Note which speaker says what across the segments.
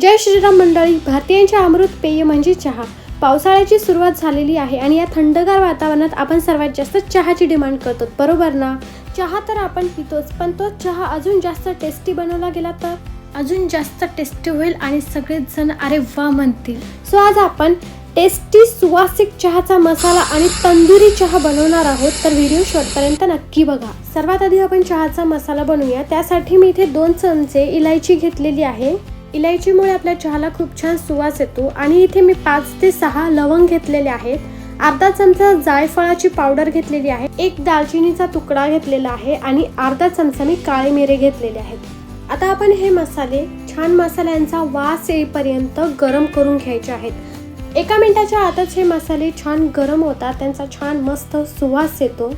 Speaker 1: जय श्रीराम मंडळी भारतीयांचे अमृत पेय म्हणजे चहा. पावसाळ्याची सुरुवात झालेली आहे आणि या थंडगार वातावरणात आपण सर्वात जास्त चहाची डिमांड करतो बरोबर ना? चहा तर आपण पितोच पण तो चहा अजून जास्त टेस्टी बनवला गेला तर? अजून जास्त टेस्टी होईल आणि सगळेच जण अरे वा म्हणतील. सो आज आपण टेस्टी सुवासिक चहाचा मसाला आणि तंदुरी चहा बनवणार आहोत तर व्हिडिओ शेवटपर्यंत नक्की बघा. सर्वात आधी आपण चहाचा मसाला बनवूया. त्यासाठी मी इथे दोन चमचे इलायची घेतलेली आहे. इलायचीमुळे आपल्या चहाला खूप छान सुवास येतो आणि इथे मी पाच ते सहा लवंग घेतलेले आहेत. अर्धा चमचा जायफळाची पावडर घेतलेली आहे. एक दालचिनीचा तुकडा घेतलेला आहे आणि अर्धा चमचा मी काळे मिरे घेतलेले आहेत. आता आपण हे मसाले छान मसाल्यांचा वास येईपर्यंत गरम करून घ्यायचे आहेत. एका मिनिटाच्या आतच हे मसाले छान गरम होतात त्यांचा छान मस्त सुवास येतो.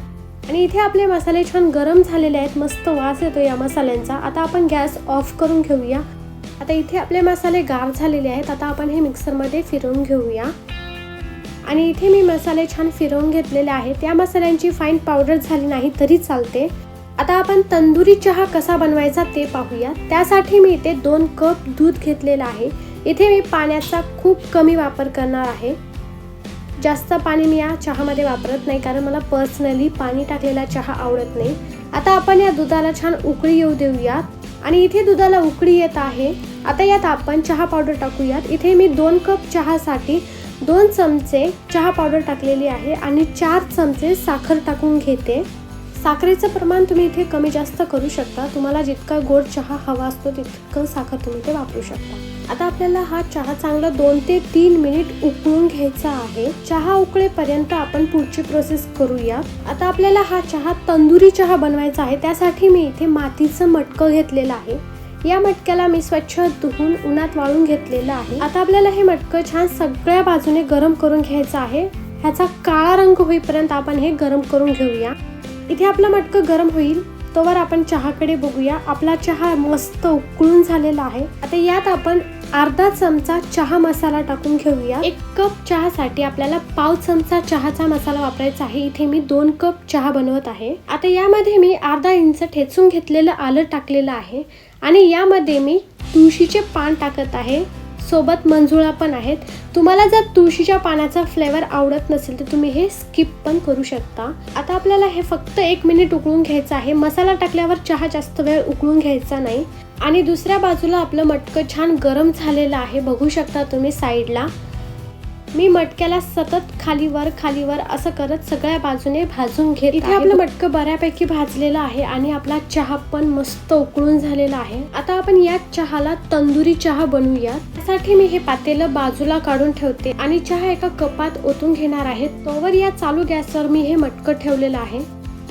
Speaker 1: आणि इथे आपले मसाले छान गरम झालेले आहेत मस्त वास येतो या मसाल्यांचा. आता आपण गॅस ऑफ करून घेऊया. आता इथे आपले मसाले गार झालेले आहेत. आता आपण हे मिक्सरमध्ये फिरवून घेऊया. आणि इथे मी मसाले छान फिरवून घेतलेले आहेत. या मसाल्यांची फाईन पावडर झाली नाही तरी चालते. आता आपण तंदुरी चहा कसा बनवायचा ते पाहूया. त्यासाठी मी इथे दोन कप दूध घेतलेलं आहे. इथे मी पाण्याचा खूप कमी वापर करणार आहे. जास्त पाणी मी या चहामध्ये वापरत नाही कारण मला पर्सनली पाणी टाकलेला चहा आवडत नाही. आता आपण या दुधाला छान उकळी येऊ देऊयात. आणि इथे दुधाला उकळी येत आहे. आता यात आपण चहा पावडर टाकूयात. इथे मी दोन कप चहासाठी दोन चमचे चहा पावडर टाकलेली आहे आणि चार चमचे साखर टाकून घेते. साखरेचं प्रमाण तुम्ही इथे कमी जास्त करू शकता. तुम्हाला जितका गोड चहा हवा असतो तितकं साखर तुम्ही ते वापरू शकता. आता आपल्याला हा चहा चांगला दोन ते तीन मिनिट उकळून घ्यायचा आहे. चहा उकळेपर्यंत आपण पुढची प्रोसेस करूया. आता आपल्याला हा चहा तंदुरी चहा बनवायचा आहे. त्यासाठी मी इथे मातीचं मटकं घेतलेलं आहे. या मटक्याला मी स्वच्छ धुवून उन्हात वाळून घेतलेलं आहे. आता आपल्याला हे मटकं छान सगळ्या बाजूने गरम करून घ्यायचं आहे. ह्याचा काळा रंग होईपर्यंत आपण हे गरम करून घेऊया. इथे आपलं मटकं गरम होईल. तोवर आपण चहाकडे बघूया. आपला चहा मस्त उकळून झालेला आहे. आता यात आपण अर्धा चमचा चहा मसाला टाकून घेऊया. एक कप चहासाठी आपल्याला पाव चमचा चहाचा मसाला वापरायचा आहे. इथे मी दोन कप चहा बनवत आहे. आता यामध्ये मी अर्धा इंच ठेचून घेतलेलं आलं टाकलेलं आहे. आणि यामध्ये मी तुळशीचे पान टाकत आहे. सोबत मंजुळा पण आहेत. तुम्हाला जर तुळशीच्या पानाचा फ्लेवर आवडत नसेल तर तुम्ही हे स्किप पण करू शकता. आता आपल्याला हे फक्त एक मिनिट उकळून घ्यायचं आहे. मसाला टाकल्यावर चहा जास्त वेळ उकळून घ्यायचा नाही. आणि दुसऱ्या बाजूला आपलं मटकं छान गरम झालेलं आहे. बघू शकता तुम्ही साईडला मी मटक्याला सतत खालीवर खालीवर असं करत सगळ्या बाजूने भाजून घेत इथे आपलं मटकं बऱ्यापैकी भाजलेलं आहे आणि आपला चहा पण मस्त उकळून झालेला आहे. आता आपण या चहाला तंदुरी चहा बनवूया. त्यासाठी मी हे पातेलं बाजूला काढून ठेवते आणि चहा एका कपात ओतून घेणार आहे. तोवर या चालू गॅसवर मी हे मटकं ठेवलेलं आहे.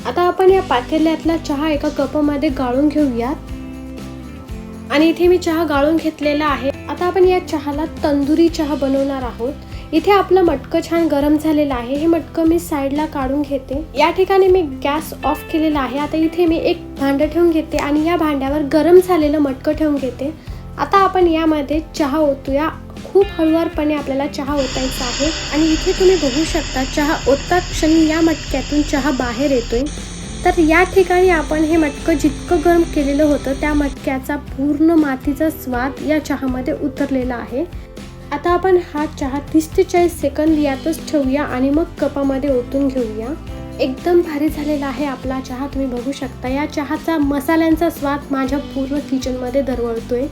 Speaker 1: आता आपण या पातेल्यातला चहा एका कपामध्ये गाळून घेऊयात. आणि इथे मी चहा गाळून घेतलेला आहे. आता आपण या चहाला तंदुरी चहा बनवणार आहोत. इथे आपलं मटकं छान गरम झालेलं आहे. हे मटकं मी साईडला काढून घेते. या ठिकाणी मी गॅस ऑफ केलेला आहे. आता इथे मी एक भांडं ठेवून घेते आणि या भांड्यावर गरम झालेलं मटकं ठेवून घेते. आता आपण यामध्ये चहा ओतूया. खूप हळूवारपणे आपल्याला चहा ओतायचा आहे. आणि इथे तुम्ही बघू शकता चहा ओतता क्षणी या मटक्यातून चहा बाहेर येतोय. तर या ठिकाणी आपण हे मटकं जितकं गरम केलेलं होतं त्या मटक्याचा पूर्ण मातीचा स्वाद या चहामध्ये उतरलेला आहे. आता आपण हा चहा तीस ते चाळीस सेकंद यातच ठेवूया आणि मग कपामध्ये ओतून घेऊया. एकदम भारी झालेला आहे आपला चहा तुम्ही बघू शकता. या चहाचा मसाल्यांचा स्वाद माझ्या पूर्ण किचनमध्ये दरवळतोय.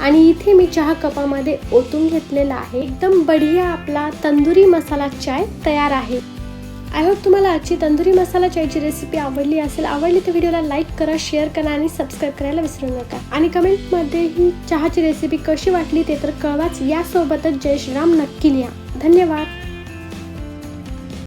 Speaker 1: आणि इथे मी चहा कपामध्ये ओतून घेतलेला आहे. एकदम बढिया आपला तंदुरी मसाला चाय तयार आहे. आय होप तुम्हाला आजची तंदुरी मसाला चायची रेसिपी आवडली असेल आवडली तर व्हिडिओला लाईक करा शेअर करा आणि सबस्क्राईब करायला विसरू नका. आणि कमेंटमध्ये ही चहाची रेसिपी कशी वाटली ते तर कळवाच. यासोबतच जय श्रीराम नक्की लिहा. धन्यवाद.